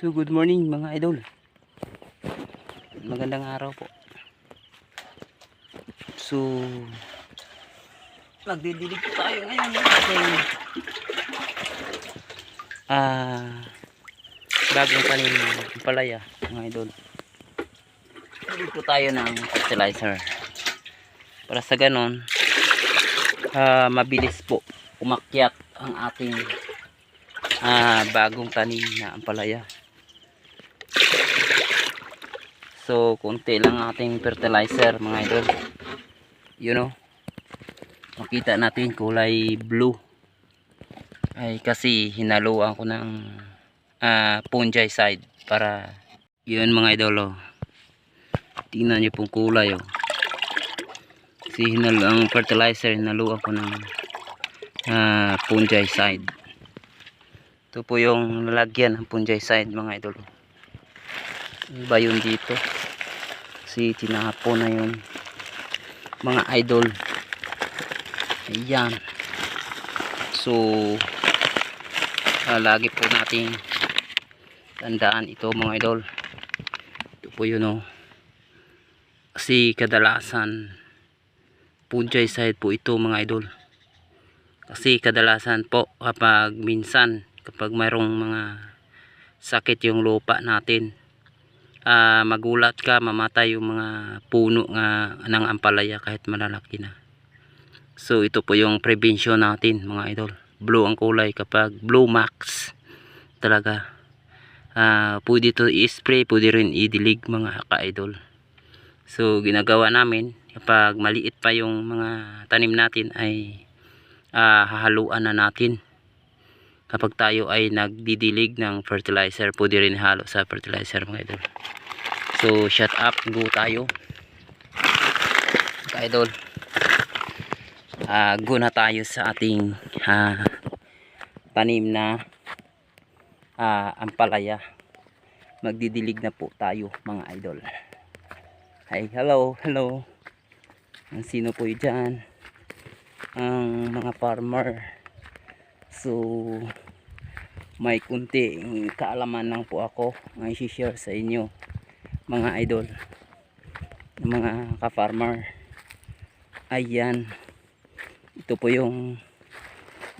So good morning mga idol. Magandang araw po. So magdidilig tayo ngayon kasi ah bagong panin palaya mga idol. Dilig po tayo ng fertilizer. Para sa ganon ah, mabilis po umakyat ang ating ah, bagong tanim na ampalaya. So, konti lang ating fertilizer mga idol. You know, makita natin kulay blue. Ay kasi hinaluan ko ng ah, fungicide para yun mga idol oh. Tingnan niyo pong kulay oh. Kasi hinalo ang fertilizer hinaluan ko ng ah, fungicide. Ito po yung lalagyan ng fungicide mga idol. Iba yun dito. Kasi tinapon na yun. Mga idol. Ayan. So, ah, lagi po natin tandaan ito mga idol. Ito po yun oh. Kasi kadalasan fungicide po ito mga idol. Kasi kadalasan po kapag minsan kapag mayroong mga sakit yung lupa natin ah, magulat ka mamatay yung mga puno nga ng ampalaya kahit malalaki na. So ito po yung prevention natin mga idol. Blue ang kulay kapag blue max. Talaga. Ah, pwede to i-spray pwede rin idilig mga ka-idol. So ginagawa namin kapag maliit pa yung mga tanim natin ay ah, hahaluan na natin kapag tayo ay nagdidilig ng fertilizer pwede rin halo sa fertilizer mga idol. So shut up go tayo. Mga idol Ah, go na tayo sa ating ah, tanim na ah, ampalaya. Magdidilig na po tayo mga idol. Hi hello hello. Ang sino po dyan? Ang mga farmer. So, may kunting kaalaman lang po ako ang i-share sa inyo mga idol mga ka-farmer. Ayan ito po yung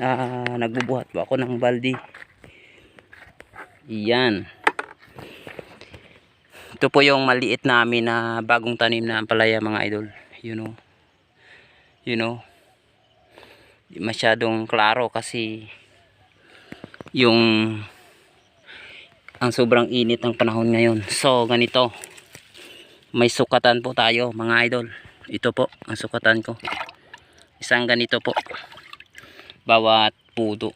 ah, nagbubuhat po ako ng baldi iyan ito po yung maliit namin na bagong tanim na ampalaya mga idol. You know. You know. Masyadong klaro kasi yung ang sobrang init ng panahon ngayon. So ganito. May sukatan po tayo mga idol. Ito po ang sukatan ko. Isang ganito po. Bawat pudo.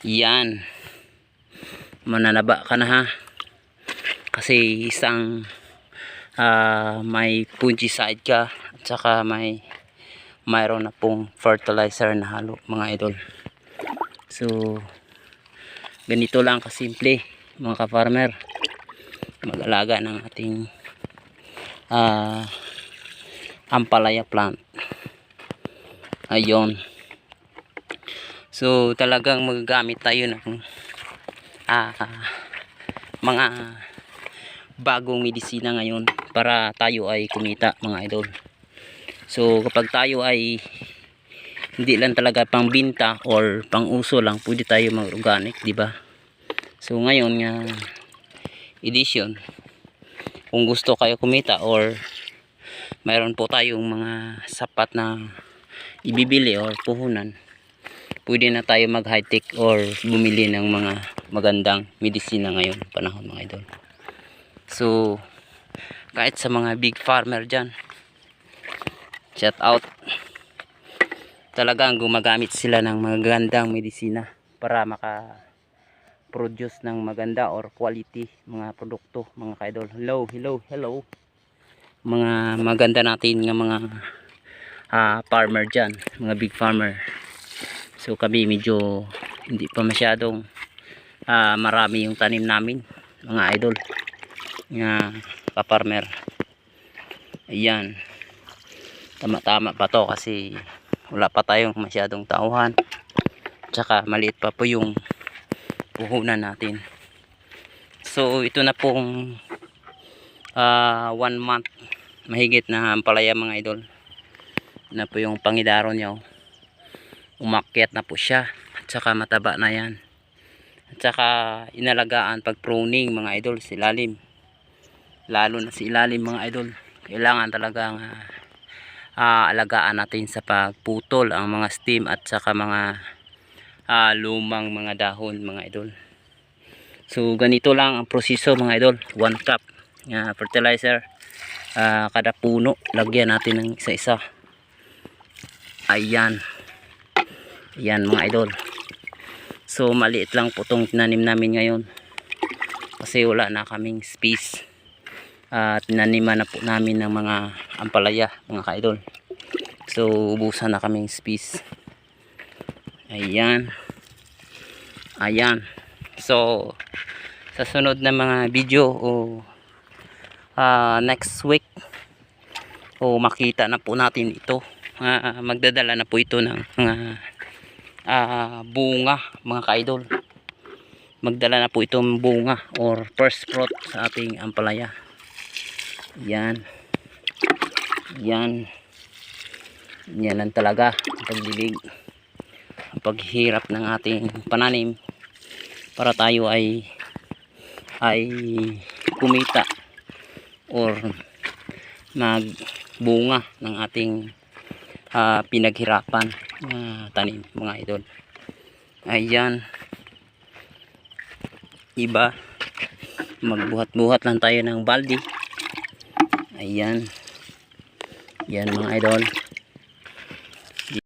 Yan. Mananaba ka na ha? Kasi isang ah, may fungicide ka at saka may mayroon na pong fertilizer na halo mga idol so ganito lang kasimple mga ka-farmer. Mag-alaga ng ating ah, ampalaya plant. Ayon so talagang magagamit tayo ng ah, mga bagong medisina ngayon para tayo ay kumita mga idol. So kapag tayo ay hindi lang talaga pang binta or pang uso lang, pwede tayo mag organic, di ba? So ngayon nga edition. Kung gusto kayo kumita or mayroon po tayong mga sapat na ibibili or puhunan pwede na tayo mag high tech or bumili ng mga magandang medisina ngayon panahon mga idol. So kahit sa mga big farmer dyan shout out talagang gumagamit sila ng magandang medisina para maka produce ng maganda or quality mga produkto mga kaidol hello hello hello. Mga maganda natin nga mga ah, farmer dyan mga big farmer. So kami medyo hindi pa masyadong ah, marami yung tanim namin mga idol nga ka-farmer. Ayan. Tama-tama pa to kasi wala pa tayong masyadong tauhan tsaka maliit pa po yung puhunan natin So ito na pong ah, one month mahigit na ampalaya mga idol. Na po yung pangidaro niya. Umakyat na po siya. At saka mataba na yan. At saka inalagaan pag pruning mga idol sa ilalim. Lalo na sa ilalim mga idol. Kailangan talagang ah, ah, alagaan natin sa pagputol ang mga stem at saka mga ah, lumang mga dahon mga idol. So ganito lang ang proseso mga idol. One cup ah, fertilizer ah, kada puno. Lagyan natin ng isa-isa. Ayan. Ayan mga idol. So maliit lang po itong tinanim namin ngayon. Kasi wala na kaming space. At tinaniman na po namin ng mga ampalaya mga kaidol. So ubusan na kaming space. Ayan. Ayan. So sa sunod na mga video o ah, next week o makita na po natin ito. Ah, magdadala na po ito ng mga ah, bunga mga kaidol magdala na po itong bunga or first fruit sa ating ampalaya yan. Yan. Yan lang talaga ang pagdilig ang paghirap ng ating pananim para tayo ay ay kumita or magbunga ng ating ah, pinaghirapan na tanim mga idol. Ayan. Iba. Magbuhat-buhat lang tayo ng baldi ayan. Yan mga idol